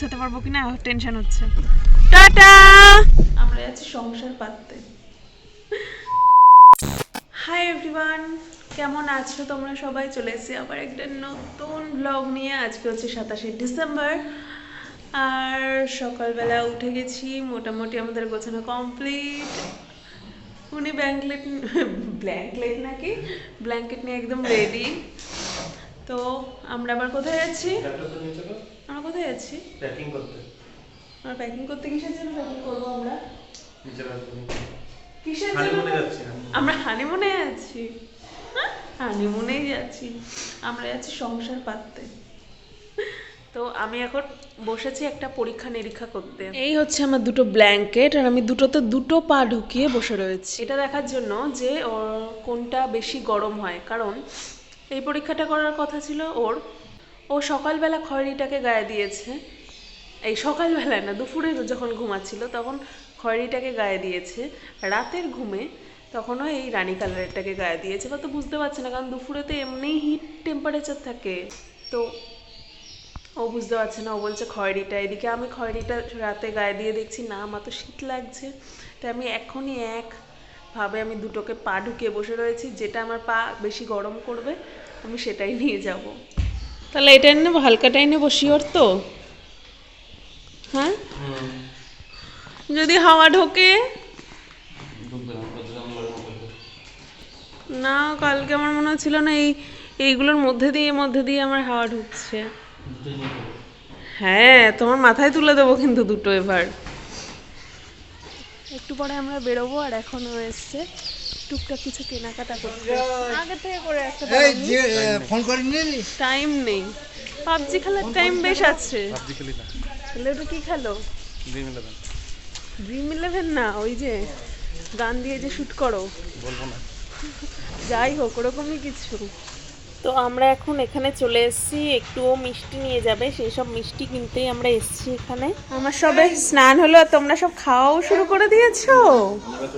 পৌঁছাতে পারব কিনা টেনশন হচ্ছে। টাটা! আমরা যাচ্ছি সংসার পাততে। হাই এভরিওয়ান কেমন আছো তোমরা সবাই? চলে এসেছি আবার একটা নতুন ব্লগ নিয়ে। আজকে হচ্ছে সাতাশে ডিসেম্বর। আর সকালবেলা উঠে গেছি, মোটামুটি আমাদের গোছানো কমপ্লিট উনি ব্ল্যাঙ্কলেট ব্ল্যাঙ্কলেট নাকি? ব্ল্যাঙ্কেট নিয়ে একদম রেডি তো আমরা আবার কোথায় যাচ্ছি কোথায় যাচ্ছি প্যাকিং করতে। আমরা প্যাকিং করতে কিসের জন্য প্যাকিং করব আমরা? নিচে রাখব কিসের জন্য। আমরা হানিমুনে যাচ্ছি হ্যাঁ, হানিমুনেই যাচ্ছি। আমরা যাচ্ছি সংসার পাততে। তো আমি এখন বসেছি একটা পরীক্ষা নিরীক্ষা করতে। এই হচ্ছে আমার দুটো ব্ল্যাঙ্কেট আর আমি দুটোতে দুটো পা ঢুকিয়ে বসে রয়েছি। এটা দেখার জন্য যে ওর কোনটা বেশি গরম হয়। কারণ এই পরীক্ষাটা করার কথা ছিল ওর ও সকালবেলা খয়রিটাকে গায়ে দিয়েছে। এই সকালবেলায় না, দুপুরে যখন ঘুমাচ্ছিল, তখন খয়েরিটাকে গায়ে দিয়েছে। রাতের ঘুমে তখনও এই রানী কালারেরটাকে গায়ে দিয়েছে। বা তো বুঝতে পারছে না, কারণ দুপুরে তো এমনিই হিট টেম্পারেচার থাকে। তো ও বুঝতে পারছে না, ও বলছে খয়েরিটা এদিকে, আমি খয়েরিটা রাতে গায়ে দিয়ে দেখছি, না আমার তো শীত লাগছে। তাই আমি এখনই এক ভাবে আমি দুটোকে পা ঢুকিয়ে বসে রয়েছি, যেটা আমার পা বেশি গরম করবে, আমি সেটাই নিয়ে যাব। তাহলে এটা নেব হালকাটাই নেব শিওর তো? হ্যাঁ? যদি হাওয়া ঢোকে? না, কালকে আমার মনে হচ্ছিল না এই, এইগুলোর মধ্যে দিয়ে মধ্যে দিয়ে আমার হাওয়া ঢুকছে। হ্যাঁ তোমার মাথায় তুলে দেবো কিন্তু দুটো এবার। একটু পরে আমরা বেরোবো আর এখনও এসছে। টুকটাক কিছু কেনাকাটা করতে আগে থেকে করে একটা এই যে ফোন করে নিলি টাইম নেই। পাবজি খেলার টাইম বেশ আছে। পাবজি খেলি না। তাহলে ওটা কি খেলো? ড্রিম ইলেভেন ড্রিম ইলেভেন না ওই যে গান দিয়ে যে শুট করো। বলব না। যাই হোক ওরকমই কিছু। তো আমরা এখন এখানে চলে এসেছি একটুও মিষ্টি নিয়ে যাবে। সেই সব মিষ্টি কিনতেই আমরা এসেছি এখানে। আমার সবে স্নান হলো আর তোমরা সব খাওয়াও শুরু করে দিয়েছ? আমরা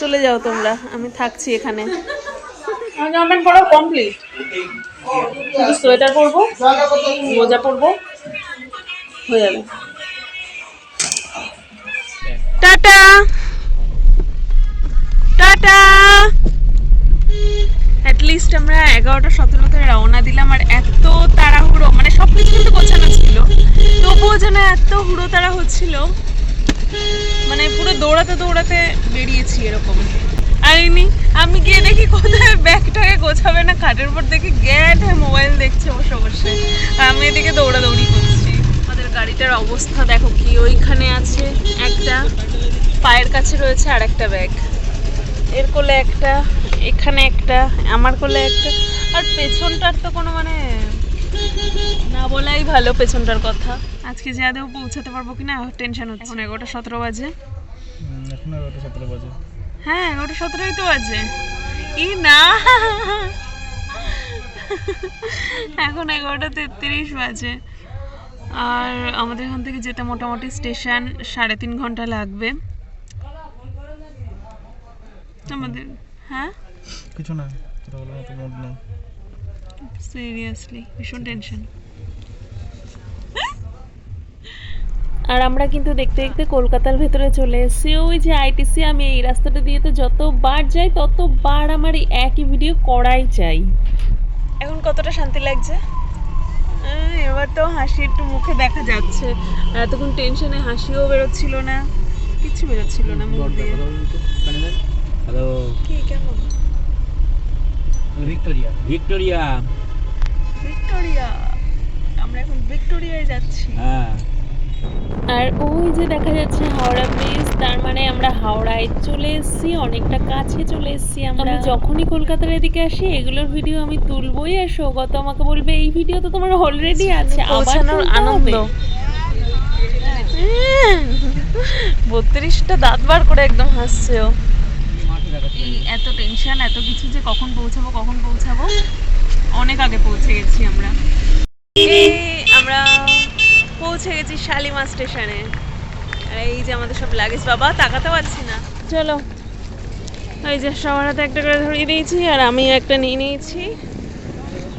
চলে যাও তোমরা আমি থাকছি এখানে। কমপ্লিট শুধু সোয়েটার পরবো মোজা পরবো হয়ে যাবে। টাটা! টাটা! লিস্ট আমরা এগারোটা সতেরোতে রওনা দিলাম আর এত তাড়াহুড়ো মানে সব কিছু কিন্তু গোছানো ছিল তবুও যেন এত হুড়ো তাড়া হচ্ছিল। মানে পুরো দৌড়াতে দৌড়াতে বেরিয়েছি এরকম। আইনি আমি গিয়ে দেখি কোথায় ব্যাগটাকে গোছাবে না, খাটের উপর দেখি গ্যাট হ্যাঁ মোবাইল দেখছে বসে বসে। আর আমি এদিকে দৌড়াদৌড়ি করছি। আমাদের গাড়িটার অবস্থা দেখো কি ওইখানে আছে একটা, পায়ের কাছে রয়েছে আর একটা ব্যাগ। এর কোলে একটা, এখানে একটা, আমার কোলে একটা। আর পেছনটার তো কোনো মানে না বলাই ভালো পেছনটার কথা। আজকে যা দেবো পৌঁছাতে পারব কিনা টেনশন হচ্ছে। এখন এগারোটা সতেরো বাজে। এখন এগারোটা সতেরো বাজে। হ্যাঁ এগারোটা সতেরোই তো বাজে। ই না। এখন এগারোটা তেত্রিশ বাজে। আর আমাদের এখান থেকে যেতে মোটামুটি স্টেশন সাড়ে তিন ঘণ্টা লাগবে। আমাদের হ্যাঁ? কিছু না তোরা বলার মতো মুড নেই। সিরিয়াসলি ভীষণ টেনশন আর আমরা কিন্তু দেখতে দেখতে কলকাতার ভেতরে চলে এসেছি। ওই যে আইটিসি আমি এই রাস্তাটা দিয়ে তো যতবার যাই ততবার আমার এই একই ভিডিও করাই চাই। এখন কতটা শান্তি লাগছে? এবার তো হাসি একটু মুখে দেখা যাচ্ছে। আর এতক্ষণ টেনশনে হাসিও বেরোচ্ছিল না কিছু বেরোচ্ছিল না মুখ দিয়ে। হ্যালো কি কেমন? ভিক্টোরিয়া। ভিক্টোরিয়া। ভিক্টোরিয়া আমরা এখন ভিক্টোরিয়ায় যাচ্ছি। হ্যাঁ। আর ওই যে দেখা যাচ্ছে হাওড়া ব্রিজ তার মানে আমরা হাওড়ায় চলে এসেছি অনেকটা কাছে চলে এসেছি আমরা। যখনই কলকাতার এদিকে আসি এগুলোর ভিডিও আমি তুলবই আর সৌগত আমাকে বলবে এই ভিডিও তো তোমার অলরেডি আছে আবার আনন্দ। বত্রিশটা দাঁত বার করে একদম হাসছে ও। এই এত টেনশন এত কিছু যে কখন পৌঁছাবো কখন পৌঁছাবো অনেক আগে পৌঁছে গেছি আমরা। আমরা পৌঁছে গেছি শালিমা স্টেশনে। আর এই যে আমাদের সব লাগেজ বাবা তাকাতে পারছি না। চলো। এই যে সবার হাতে একটা করে ধরিয়ে দিয়েছি আর আমি একটা নিয়ে নিয়েছি।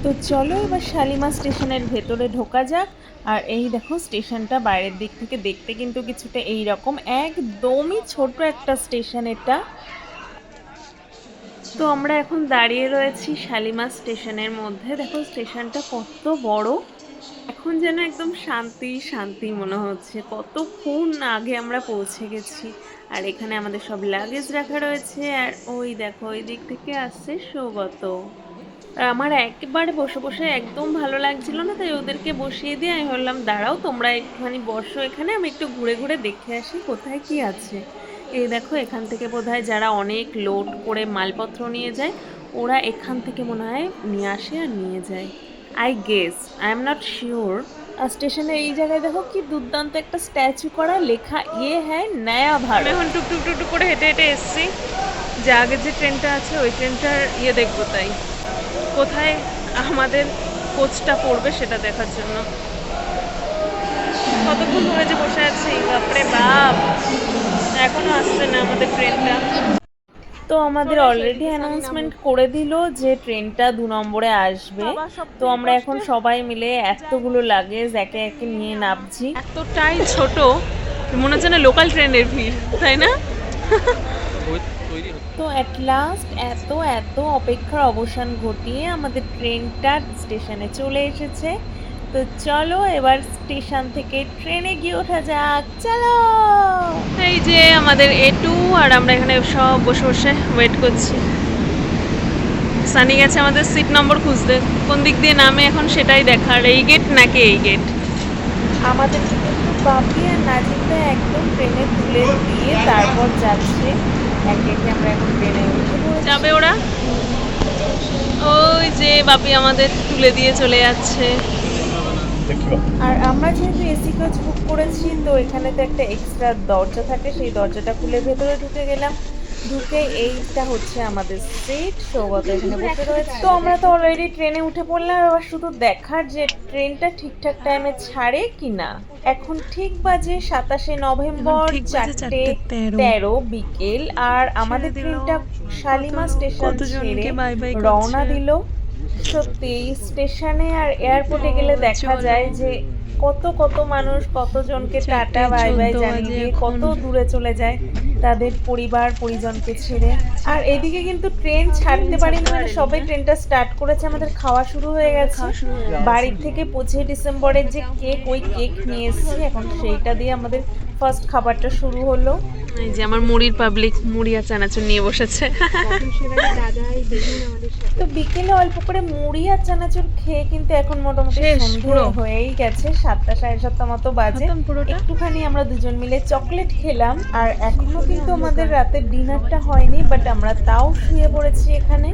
তো চলো এবার শালিমা স্টেশনের ভেতরে ঢোকা যাক। আর এই দেখো স্টেশনটা বাইরের দিক থেকে দেখতে কিন্তু কিছুটা এই রকম একদমই ছোট একটা স্টেশন এটা। তো আমরা এখন দাঁড়িয়ে রয়েছি শালিমা স্টেশনের মধ্যে। দেখো স্টেশনটা কত বড়। এখন যেন একদম শান্তি শান্তি মনে হচ্ছে। কতক্ষণ আগে আমরা পৌঁছে গেছি। আর এখানে আমাদের সব লাগেজ রাখা রয়েছে। আর ওই দেখো, ওই দিক থেকে আসছে সৌগত। আর আমার একেবারে বসে বসে একদম ভালো লাগছিল না, তাই ওদেরকে বসিয়ে দিয়ে আমি ভাবলাম, দাঁড়াও, তোমরা একটুখানি বসো এখানে, আমি একটু ঘুরে ঘুরে দেখে আসি কোথায় কি আছে। এই দেখো, এখান থেকে বোধহয় যারা অনেক লোড করে মালপত্র নিয়ে যায়, ওরা এখান থেকে মনে হয় নিয়ে আসে আর নিয়ে যায়। I guess I am not sure আর স্টেশনের এই জায়গায় দেখো কি দুর্দান্ত একটা স্ট্যাচু করা লেখা ইয়ে হ্যাঁ নয়া ভারত। এখন টুকটুক টুকটুক করে হেঁটে হেঁটে এসছি। যে আগের যে ট্রেনটা আছে ওই ট্রেনটার ইয়ে দেখব তাই। কোথায় আমাদের কোচটা পড়বে সেটা দেখার জন্য। কতক্ষণ ধরে যে বসে আছি? বাপরে বাপ! এখনও আসছে না আমাদের ট্রেনটা। তো আমাদের অলরেডি অ্যানাউন্সমেন্ট করে দিল যে ট্রেনটা দু নম্বরে আসবে। তো আমরা এখন সবাই মিলে এতগুলো লাগেজ একে একে নিয়ে নামছি। এতটাই ছোট। মনে হচ্ছে না লোকাল ট্রেনের ভিড় তাই না? তো অ্যাট লাস্ট এত এত অপেক্ষার অবসান ঘটিয়ে আমাদের ট্রেনটা স্টেশনে চলে এসেছে। তো চলো এবার স্টেশন থেকে ট্রেনে গিয়ে ওঠা যাক। চলো! এই যে আমাদের এ টু আর আমরা এখানে সব বসে বসে ওয়েট করছি। সানি গেছে আমাদের সিট নম্বর খুঁজতে। কোন দিক দিয়ে নামে এখন সেটাই দেখার। এই গেট নাকি এই গেট আমাদের কিন্তু বাপি আর নাজিমটা একদম ট্রেনে তুলে দিয়ে তারপর যাচ্ছে। একে একে আমরা এখন ট্রেনে উঠে যাবে ওরা? ওই যে বাপি আমাদের তুলে দিয়ে চলে যাচ্ছে। আর আমরা যেহেতু এসি কোচ বুক করেছি তো এখানে তো একটা এক্সট্রা দরজা থাকে। সেই দরজাটা খুলে ভেতরে ঢুকে গেলাম। ঢুকে এইটা হচ্ছে আমাদের সিট সৌগত এখানে বসে রয়েছে। তো আমরা তো অলরেডি ট্রেনে উঠে পড়লাম এবার শুধু দেখার যে ট্রেনটা ঠিকঠাক টাইমে ছাড়ে কি না এখন ঠিক বাজে সাতাশে নভেম্বর চারটে তেরো। বিকেল। আর আমাদের ট্রেনটা শালিমা স্টেশন ছেড়ে রওনা দিল। সত্যি স্টেশনে আর এয়ারপোর্টে গেলে দেখা যায় যে কত কত মানুষ কতজনকে টাটা বাই বাই জানিয়ে কত দূরে চলে যায় তাদের পরিবার পরিজনকে ছেড়ে। আর এদিকে কিন্তু ট্রেন ছাড়তে পারিনি মানে সবাই ট্রেনটা স্টার্ট করেছে আমাদের খাওয়া শুরু হয়ে গেছে। বাড়ির থেকে পঁচিশে ডিসেম্বরের যে কেক ওই কেক নিয়ে এসেছি এখন সেইটা দিয়ে আমাদের ফার্স্ট খাবারটা শুরু হলো। এই যে আমার মুড়ির পাবলিক মুড়ি আর চানাচুর নিয়ে বসেছে। তো বিকেলে অল্প করে মুড়ি আর চানাচুর খেয়ে কিন্তু এখন মোটামুটি সন্ধে হয়েই গেছে সাতটা সাড়ে সাতটা মতো বাজে। একটুখানি আমরা দুজন মিলে চকলেট খেলাম আর এখনও কিন্তু আমাদের রাতের ডিনারটা হয়নি বাট আমরা তাও শুয়ে পড়েছি এখানে।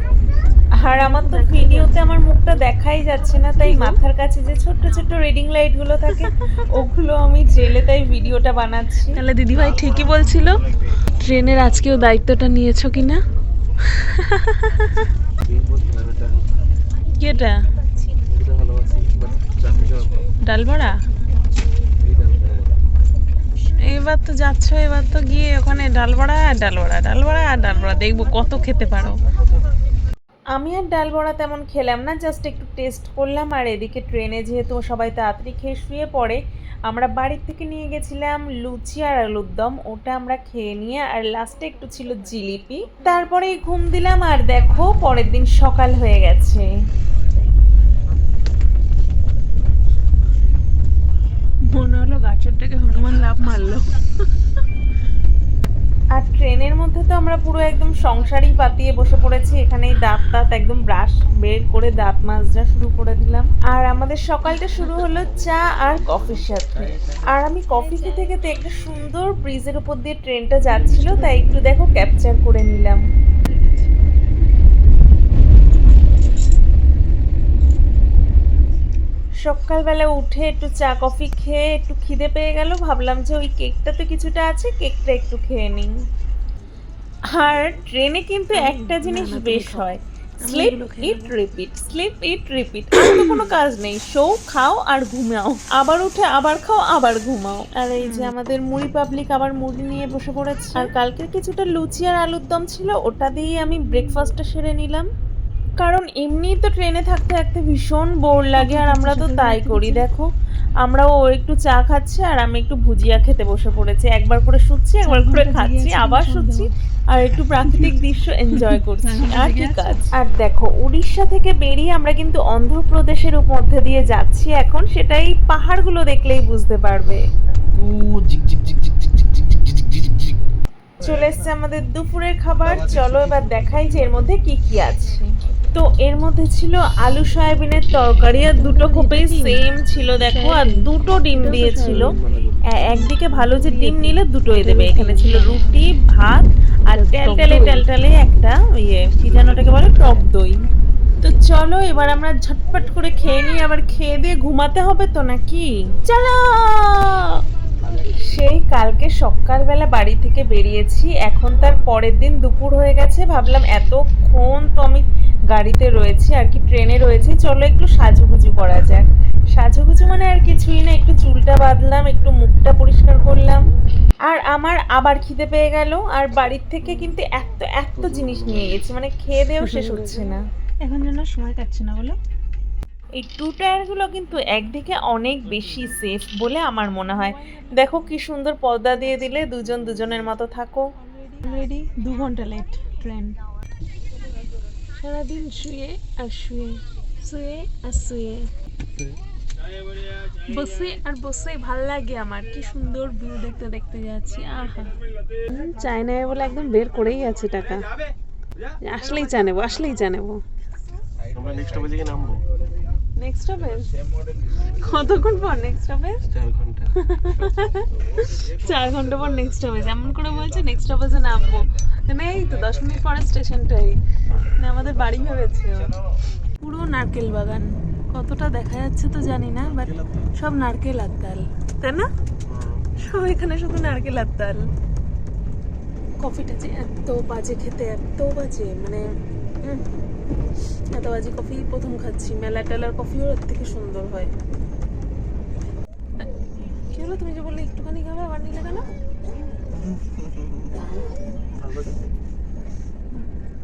আর আমার তো ভিডিওতে আমার মুখটা দেখাই যাচ্ছে না তাই মাথার কাছে যে ছোট্ট ছোট্ট রিডিং লাইটগুলো থাকে ওগুলো আমি জেলে তাই ভিডিওটা বানাচ্ছি। তাহলে দিদিভাই ঠিকই বলছিল ট্রেনের আজকেও দায়িত্বটা নিয়েছো কিনা? কি এটা ভালোবাসি বাট চাকরি যাওয়ার ডাল বড়া? এবার তো যাচ্ছ এবার তো গিয়ে ওখানে ডাল বড়া আর ডাল বড়া ডাল বড়া আর ডাল বড়া দেখব কত খেতে পারো। আমি আর ডাল বড়া তেমন খেলাম না জাস্ট একটু টেস্ট করলাম আর এদিকে ট্রেনে যেহেতু সবাই তাড়াতাড়ি খেয়ে শুয়ে পড়ে, আমরা বাড়ির থেকে নিয়ে গেছিলাম লুচি আর আলুর দম, ওটা আমরা খেয়ে নিয়ে আর লাস্টে একটু ছিল জিলিপি। তারপরেই ঘুম দিলাম আর দেখো পরের দিন সকাল হয়ে গেছে। মনে হলো গাছের থেকে হনুমান লাভ মারলো। আর ট্রেনের মধ্যে তো আমরা পুরো একদম সংসারই পাতিয়ে বসে পড়েছি। এখানেই দাঁত দাঁত একদম ব্রাশ বের করে দাঁত মাজরা শুরু করে দিলাম। আর আমাদের সকালটা শুরু হলো চা আর কফির সাথে। আর আমি কফি খেতে খেতে একটা সুন্দর ব্রিজের উপর দিয়ে ট্রেনটা যাচ্ছিল, তাই একটু দেখো ক্যাপচার করে নিলাম। সকালবেলা উঠে একটু চা কফি খেয়ে একটু খিদে পেয়ে গেল। ভাবলাম যে ওই কেকটা তো কিছুটা আছে কেকটা একটু খেয়ে নিই। আর ট্রেনে কিন্তু একটা জিনিস বেশ হয়। Sleep eat repeat sleep eat repeat আর তো কোনো কাজ নেই। শো খাও আর ঘুমাও। আবার উঠে আবার খাও আবার ঘুমাও। আর এই যে আমাদের মুড়ি পাবলিক আবার মুড়ি নিয়ে বসে পড়েছে। আর কালকের কিছুটা লুচি আর আলুর দম ছিল ওটা দিয়েই আমি ব্রেকফাস্টটা সেরে নিলাম। কারণ এমনি তো ট্রেনে থাকতে থাকতে ভীষণ বোর লাগে আর আমরা তো তাই করি দেখো আমরা ও একটু চা খাচ্ছে আর আমি একটু ভুজিয়া খেতে বসে পড়েছি একবার করে শুচ্ছি একবার করে খাচ্ছি আবার শুচ্ছি আর একটু প্রাকৃতিক দৃশ্য এনজয় করছি আর ঠিক আছে আর দেখো উড়িষ্যা থেকে বেরিয়ে আমরা কিন্তু অন্ধ্রপ্রদেশের মধ্যে দিয়ে যাচ্ছি এখন সেটাই পাহাড়গুলো দেখলেই বুঝতে পারবে চলে এসছে আমাদের দুপুরের খাবার চলো এবার দেখাই যে এর মধ্যে কি কি আছে তো এর মধ্যে ছিল আলু সয়াবিনের তরকারি আর দুটো কোপেই সেম ছিল দেখো আর দুটো ডিম দিয়েছিল। একদিকে ভালো যে ডিম নিলে দুটোই দেবে। এখানে ছিল রুটি ভাত আর টেলটেলে টেলটেলে একটা ইয়ে কি যেন ওটাকে বলে টক দই। তো চলো এবার আমরা ঝটপট করে খেয়ে নিই। আবার খেয়ে দিয়ে ঘুমাতে হবে তো নাকি? চলো! সেই কালকে সকালবেলা বাড়ি থেকে বেরিয়েছি। এখন তার পরের দিন দুপুর হয়ে গেছে। ভাবলাম এতক্ষণ তো আমি গাড়িতে রয়েছে আর কি ট্রেনে রয়েছে। চলো একটু সাজুগুজু করা যাক। সাজুগুজু মানে আর কিছুই না একটু চুলটা বাঁধলাম একটু মুখটা পরিষ্কার করলাম। আর আমার আবার খিদে পেয়ে গেল আর বাড়ির থেকে কিন্তু এত এত জিনিস নিয়ে গেছি মানে খেয়ে দেও শেষ হচ্ছে না। এখন যেন সময় কাটছে না বলো? এই টু টায়ারগুলো কিন্তু একদিকে অনেক বেশি সেফ বলে আমার মনে হয়। দেখো কি সুন্দর পর্দা দিয়ে দিলে দুজন দুজনের মতো থাকো। অলরেডি দু ঘণ্টা লেট ট্রেন সারাদিন শুয়ে আর শুয়ে শুয়ে আর শুয়ে। বসে আর বসে ভালো লাগে আমার। কি সুন্দর ভিউ দেখতে দেখতে যাচ্ছি। আহা। চায়নায় বলে একদম বের করেই আছে টাকা। আসলেই চা নেব আসলেই চা নেব। আমরা নেক্সট দিকে নামবো। নেক্সট হবে কতক্ষণ পর নেক্সট হবে চার ঘণ্টা। চার ঘণ্টা পর নেক্সট হবে যেমন করে বলছে নেক্সট হবে যে নামবো। এই তো দশ মিনিট পরে স্টেশনটাই। না আমাদের বাড়ি ভেবেছে পুরো নারকেল বাগান। কতটা দেখা যাচ্ছে তো জানি না বাট সব নারকেল আর তাল তাই না? সব এখানে শুধু নারকেল আর তাল কফিটা যে এত বাজে খেতে, এত বাজে। মানে এত বাজে কফি প্রথম খাচ্ছি। মেলা টেলার কফিও এর থেকে সুন্দর হয়। কি হলো তুমি যে বললে একটুখানি খাবে, আবার নিলে কেন?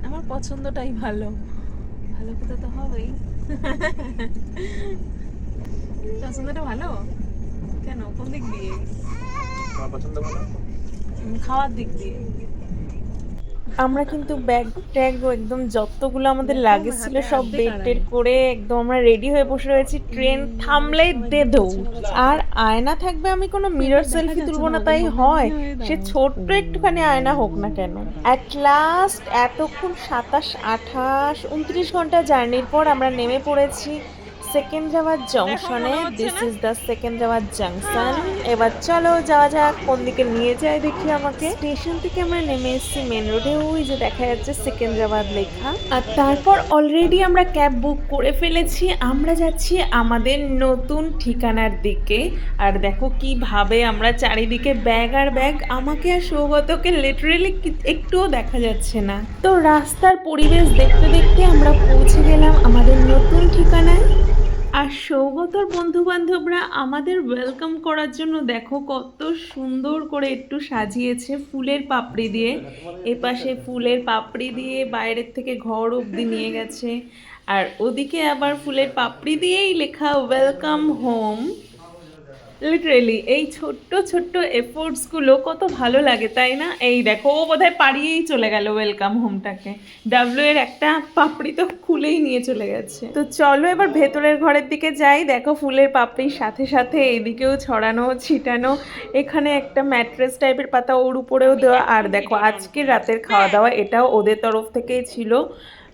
আমার পছন্দটাই ভালো। ভালো কথা তো হবেই। পছন্দটা ভালো? কেন? কোন দিক দিয়ে? খাওয়ার দিক দিয়ে। আমরা কিন্তু ব্যাগ ট্যাগ একদম যতগুলো আমাদের লাগেজ ছিল সব বেড টেড করে একদম আমরা রেডি হয়ে বসে রয়েছি। ট্রেন থামলেই দে দৌড় আর আয়না থাকবে আমি কোনো মিরর সেলফি তুলবো না তাই হয়। সে ছোট্ট একটুখানি আয়না হোক না কেন। অ্যাট লাস্ট এতক্ষণ সাতাশ আঠাশ উনত্রিশ ঘণ্টা জার্নির পর আমরা নেমে পড়েছি। Secunderabad জংশনে this is the Secunderabad junction এবার চলো যাওয়া যাক কোন দিকে নিয়ে যায় দেখি আমাকে। স্টেশন থেকে আমরা নেমে এসেছি মেন রোডে ওই যে দেখা যাচ্ছে সেকেন্দ্রাবাদ লেখা। আর তারপর অলরেডি আমরা ক্যাব বুক করে ফেলেছি আমরা যাচ্ছি আমাদের নতুন ঠিকানার দিকে। আর দেখো কীভাবে আমরা চারিদিকে ব্যাগ আর ব্যাগ আমাকে আর সৌগতকে লিটারেলি একটুও দেখা যাচ্ছে না। তো রাস্তার পরিবেশ দেখতে দেখতে আমরা পৌঁছে গেলাম আমাদের নতুন ঠিকানায়। আর সৌগতর বন্ধুবান্ধবরা আমাদের ওয়েলকাম করার জন্য দেখো কত সুন্দর করে একটু সাজিয়েছে ফুলের পাপড়ি দিয়ে। এপাশে ফুলের পাপড়ি দিয়ে বাইরের থেকে ঘর অবধি নিয়ে গেছে। আর ওদিকে আবার ফুলের পাপড়ি দিয়েই লেখা ওয়েলকাম হোম লিটারেলি এই ছোট্ট ছোট্ট এফোর্টসগুলো কত ভালো লাগে, তাই না? এই দেখো, ও বোধহয় পাড়িয়েই চলে গেল ওয়েলকাম হোমটাকে ডাব্লু এর একটা পাপড়ি তো খুলেই নিয়ে চলে গেছে। তো চলো এবার ভেতরের ঘরের দিকে যাই। দেখো, ফুলের পাপড়ির সাথে সাথে এদিকেও ছড়ানো, ছিটানো, এখানে একটা ম্যাট্রেস টাইপের পাতা ওর উপরেও দেওয়া। আর দেখো, আজকের রাতের খাওয়া দাওয়া, এটাও ওদের তরফ থেকেই ছিল।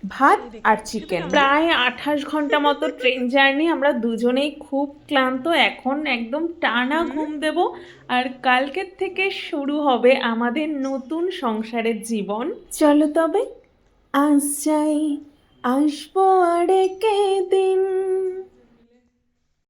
ভাত আর চিকেন। প্রায় আঠাশ ঘণ্টা মতো ট্রেন জার্নি আমরা দুজনেই খুব ক্লান্ত। এখন একদম টানা ঘুম দেব। আর কালকের থেকে শুরু হবে আমাদের নতুন সংসারের জীবন। চলো তবে আজ যাই আসব আর দিন